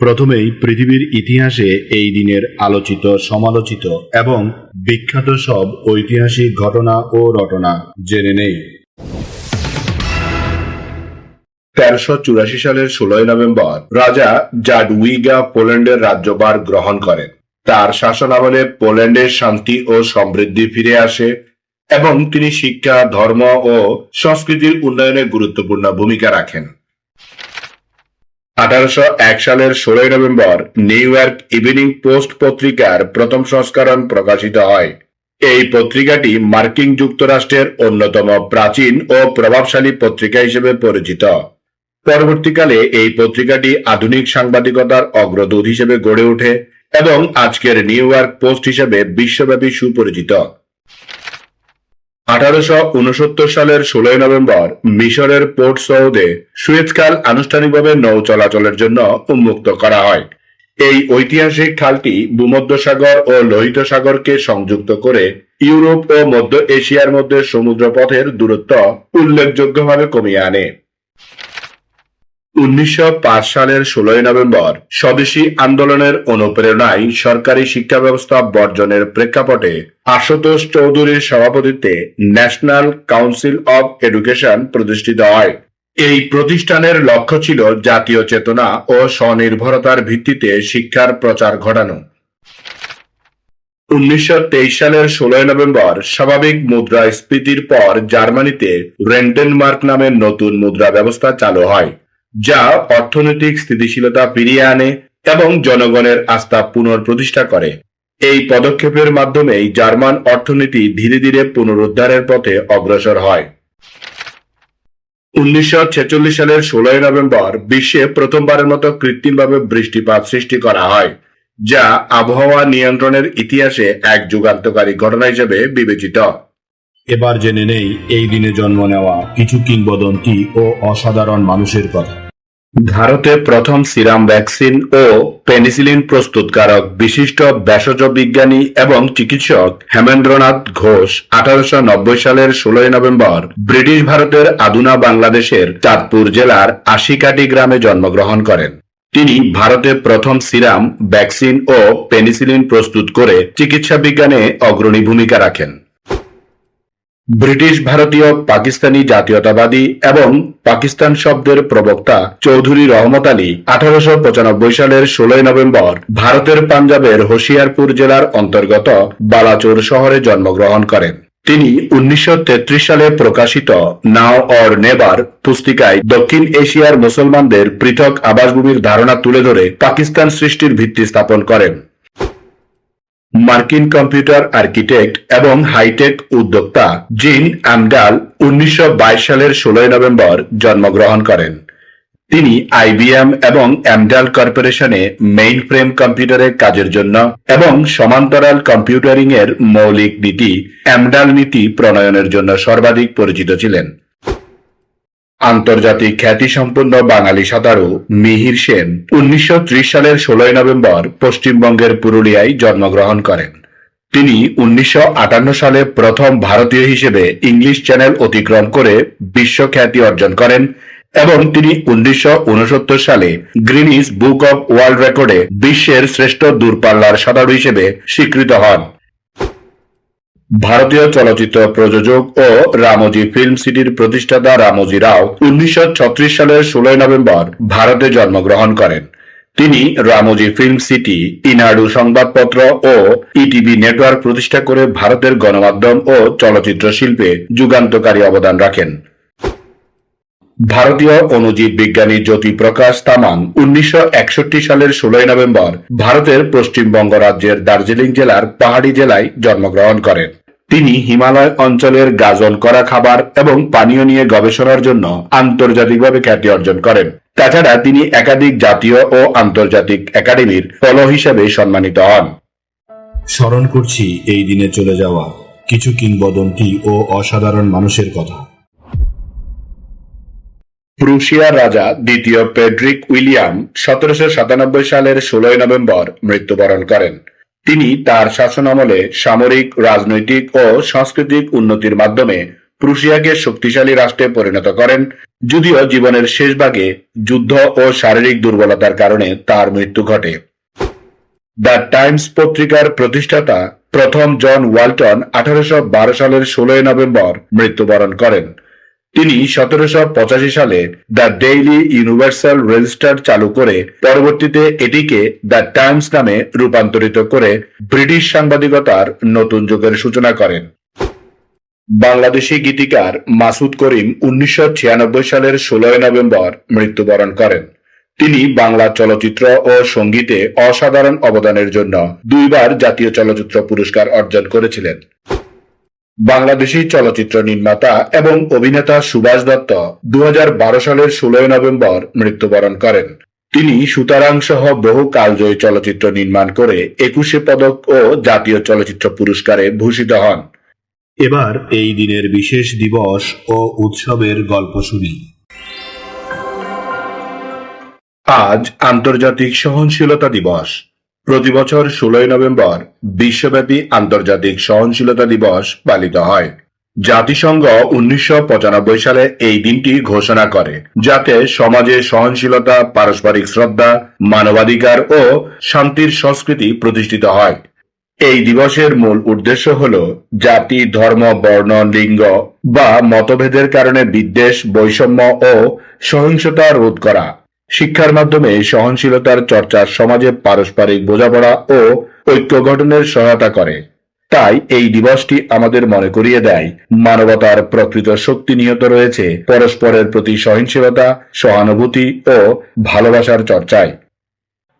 প্রথমেই পৃথিবীর ইতিহাসে এই দিনের আলোচিত, সমালোচিত এবং বিখ্যাত সব ঐতিহাসিক ঘটনা ও রটনা জেনে নেই। তেরোশো চুরাশি সালের ষোলোই নভেম্বর রাজা জাডউইগা পোল্যান্ডের রাজ্যভার গ্রহণ করেন। তার শাসনামলে পোল্যান্ডের শান্তি ও সমৃদ্ধি ফিরে আসে এবং তিনি শিক্ষা, ধর্ম ও সংস্কৃতির উন্নয়নে গুরুত্বপূর্ণ ভূমিকা রাখেন। আঠারোশো এক সালের ষোলোই November New York Evening Post পত্রিকার প্রথম সংস্করণ প্রকাশিত হয়। এই পত্রিকাটি মার্কিন যুক্তরাষ্ট্রের অন্যতম প্রাচীন ও প্রভাবশালী পত্রিকা হিসেবে পরিচিত। পরবর্তীকালে এই পত্রিকাটি আধুনিক সাংবাদিকতার অগ্রদূত হিসেবে গড়ে ওঠে এবং আজকের নিউ ইয়র্ক পোস্ট হিসেবে বিশ্বব্যাপী সুপরিচিত। আঠারোশো উনসত্তর সালের ষোলোই নভেম্বর মিশরের পোর্ট সৌদে সুয়েজ খাল আনুষ্ঠানিকভাবে নৌ চলাচলের জন্য উন্মুক্ত করা হয়। এই ঐতিহাসিক খালটি ভূমধ্যসাগর ও লোহিত সাগরকে সংযুক্ত করে ইউরোপ ও মধ্য এশিয়ার মধ্যে সমুদ্র পথের দূরত্ব উল্লেখযোগ্যভাবে কমিয়ে আনে। উনিশশো পাঁচ সালের ষোলোই নভেম্বর স্বদেশী আন্দোলনের অনুপ্রেরণায় সরকারি শিক্ষা ব্যবস্থা বর্জনের প্রেক্ষাপটে আশুতোষ চৌধুরীর সভাপতিত্বে ন্যাশনাল কাউন্সিল অব এডুকেশন প্রতিষ্ঠিত হয়। এই প্রতিষ্ঠানের লক্ষ্য ছিল জাতীয় চেতনা ও স্বনির্ভরতার ভিত্তিতে শিক্ষার প্রচার ঘটানো। উনিশশো তেইশ সালের ষোলোই নভেম্বর স্বাভাবিক মুদ্রাস্ফীতির পর জার্মানিতে রেন্টেনমার্ক নামের নতুন মুদ্রা ব্যবস্থা চালু হয়। যা অর্থনৈতিক স্থিতিশীলতা ফিরিয়ে আনে এবং জনগণের আস্থা পুনঃপ্রতিষ্ঠা করে। এই পদক্ষেপের মাধ্যমেই জার্মান অর্থনীতি ধীরে ধীরে পুনরুদ্ধারের পথে অগ্রসর হয়। উনিশশো সালের ষোলোই নভেম্বর বিশ্বে প্রথমবারের মতো কৃত্রিমভাবে বৃষ্টিপাত সৃষ্টি করা হয়, যা আবহাওয়া নিয়ন্ত্রণের ইতিহাসে এক যুগান্তকারী ঘটনা হিসেবে বিবেচিত। এবার জেনে নেই এই দিনে জন্ম নেওয়া কিছু কিংবদন্তি ও অসাধারণ মানুষের কথা। ভারতে প্রথম সিরাম ভ্যাকসিন ও পেনিসিলিন প্রস্তুতকারক বিশিষ্ট ভেষজ বিজ্ঞানী এবং চিকিৎসক হেমেন্দ্রনাথ ঘোষ আঠারোশো নব্বই সালের ষোলোই নভেম্বর ব্রিটিশ ভারতের আদুনা বাংলাদেশের চাঁদপুর জেলার আশিকাটি গ্রামে জন্মগ্রহণ করেন। তিনি ভারতে প্রথম সিরাম ভ্যাকসিন ও পেনিসিলিন প্রস্তুত করে চিকিৎসা বিজ্ঞানে অগ্রণী ভূমিকা রাখেন। ব্রিটিশ, ভারতীয়, পাকিস্তানি জাতীয়তাবাদী এবং পাকিস্তান শব্দের প্রবক্তা চৌধুরী রহমত আলী আঠারোশ পঁচানব্বই সালের ষোলোই নভেম্বর ভারতের পাঞ্জাবের হোশিয়ারপুর জেলার অন্তর্গত বালাচোর শহরে জন্মগ্রহণ করেন। তিনি উনিশশো তেত্রিশ সালে প্রকাশিত নাও অর নেবার পুস্তিকায় দক্ষিণ এশিয়ার মুসলমানদের পৃথক আবাসভূমির ধারণা তুলে ধরে পাকিস্তান সৃষ্টির ভিত্তি স্থাপন করেন। মার্কিন কম্পিউটার আর্কিটেক্ট এবং হাইটেক উদ্যোক্তা জিন আমডাল উনিশশো বাইশ সালের ষোলোই নভেম্বর জন্মগ্রহণ করেন। তিনি আইবিএম এবং অ্যামডাল কর্পোরেশনে মেইন ফ্রেম কম্পিউটারের কাজের জন্য এবং সমান্তরাল কম্পিউটারিং এর মৌলিক নীতি অ্যামডাল নীতি প্রণয়নের জন্য সর্বাধিক পরিচিত ছিলেন। আন্তর্জাতিক খ্যাতিসম্পন্ন বাঙালি সাঁতারু মিহির সেন উনিশশো ত্রিশ সালের ষোলোই নভেম্বর পশ্চিমবঙ্গের পুরুলিয়ায় জন্মগ্রহণ করেন। তিনি উনিশশো আটান্ন সালে প্রথম ভারতীয় হিসেবে ইংলিশ চ্যানেল অতিক্রম করে বিশ্বখ্যাতি অর্জন করেন এবং তিনি উনিশশো উনসত্তর সালে গ্রিনিস বুক অব ওয়ার্ল্ড রেকর্ডে বিশ্বের শ্রেষ্ঠ দূরপাল্লার সাঁতারু হিসেবে স্বীকৃত হন। ভারতীয় চলচ্চিত্র প্রযোজক ও রামজি ফিল্ম সিটির প্রতিষ্ঠাতা রামজি রাও উনিশশো ছত্রিশ সালের ষোলোই নভেম্বর ভারতে জন্মগ্রহণ করেন। তিনি রামজি ফিল্ম সিটি ইনাডু সংবাদপত্র ও ইটিভি নেটওয়ার্ক প্রতিষ্ঠা করে ভারতের গণমাধ্যম ও চলচ্চিত্র শিল্পে যুগান্তকারী অবদান রাখেন। ভারতীয় অণুজীব বিজ্ঞানী জ্যোতি প্রকাশ তামাং উনিশশো একষট্টি সালের ষোলোই নভেম্বর ভারতের পশ্চিমবঙ্গ রাজ্যের দার্জিলিং জেলার পাহাড়ি জেলায় জন্মগ্রহণ করেন। তিনি হিমালয় অঞ্চলের গাজন করা খাবার এবং পানীয় নিয়ে গবেষণার জন্য আন্তর্জাতিকভাবে খ্যাতি অর্জন করেন। তাছাড়া তিনি একাধিক জাতীয় ও আন্তর্জাতিক একাডেমির ফলো হিসেবে সম্মানিত হন। স্মরণ করছি এই দিনে চলে যাওয়া কিছু কিংবদন্তি ও অসাধারণ মানুষের কথা। প্রুশিয়ার রাজা দ্বিতীয় পেড্রিক উইলিয়াম সতেরোশো সাতানব্বই সালের ষোলোই নভেম্বর মৃত্যুবরণ করেন। তিনি তার শাসনামলে সামরিক, রাজনৈতিক ও সাংস্কৃতিক উন্নতির মাধ্যমে প্রুশিয়াকে শক্তিশালী রাষ্ট্রে পরিণত করেন, যদিও জীবনের শেষ ভাগে যুদ্ধ ও শারীরিক দুর্বলতার কারণে তার মৃত্যু ঘটে। দ্য টাইমস পত্রিকার প্রতিষ্ঠাতা প্রথম জন ওয়ালটন আঠারোশো বারো সালের ষোলোই নভেম্বর মৃত্যুবরণ করেন। তিনি সতেরোশো পঁচাশি সালে দ্য ডেইলি ইউনিভার্সাল রেজিস্টার চালু করে পরবর্তীতে এটিকে দ্য টাইমস নামে রূপান্তরিত করে ব্রিটিশ সাংবাদিকতার নতুন যুগের সূচনা করেন। বাংলাদেশি গীতিকার মাসুদ করিম উনিশশো ছিয়ানব্বই সালের ষোলোই নভেম্বর মৃত্যুবরণ করেন। তিনি বাংলা চলচ্চিত্র ও সঙ্গীতে অসাধারণ অবদানের জন্য দুইবার জাতীয় চলচ্চিত্র পুরস্কার অর্জন করেছিলেন। বাংলাদেশি চলচ্চিত্র নির্মাতা এবং অভিনেতা সুভাষ দত্ত দু হাজার বারো সালের ষোলোই নভেম্বর মৃত্যুবরণ করেন। তিনি সুতারাং সহ বহু কালজয়ী চলচ্চিত্র নির্মাণ করে একুশে পদক ও জাতীয় চলচ্চিত্র পুরস্কারে ভূষিত হন। এবার এই দিনের বিশেষ দিবস ও উৎসবের গল্প শুনি। আজ আন্তর্জাতিক সহনশীলতা দিবস। প্রতি বছর ষোলোই নভেম্বর বিশ্বব্যাপী আন্তর্জাতিক সহনশীলতা দিবস পালিত হয়। জাতিসংঘ উনিশশো পঁচানব্বই সালে এই দিনটি ঘোষণা করে, যাতে সমাজে সহনশীলতা, পারস্পরিক শ্রদ্ধা, মানবাধিকার ও শান্তির সংস্কৃতি প্রতিষ্ঠিত হয়। এই দিবসের মূল উদ্দেশ্য হল জাতি, ধর্ম, বর্ণ, লিঙ্গ বা মতভেদের কারণে বিদ্বেষ, বৈষম্য ও সহিংসতা রোধ করা। শিক্ষার মাধ্যমে সহনশীলতার চর্চা সমাজে পারস্পরিক বোঝাপড়া ও ঐক্য গঠনের সহায়তা করে। তাই এই দিবসটি আমাদের মনে করিয়ে দেয়, মানবতার প্রকৃত শক্তি নিহত রয়েছে পরস্পরের প্রতি সহনশীলতা সহানুভূতি ও ভালোবাসার চর্চায়।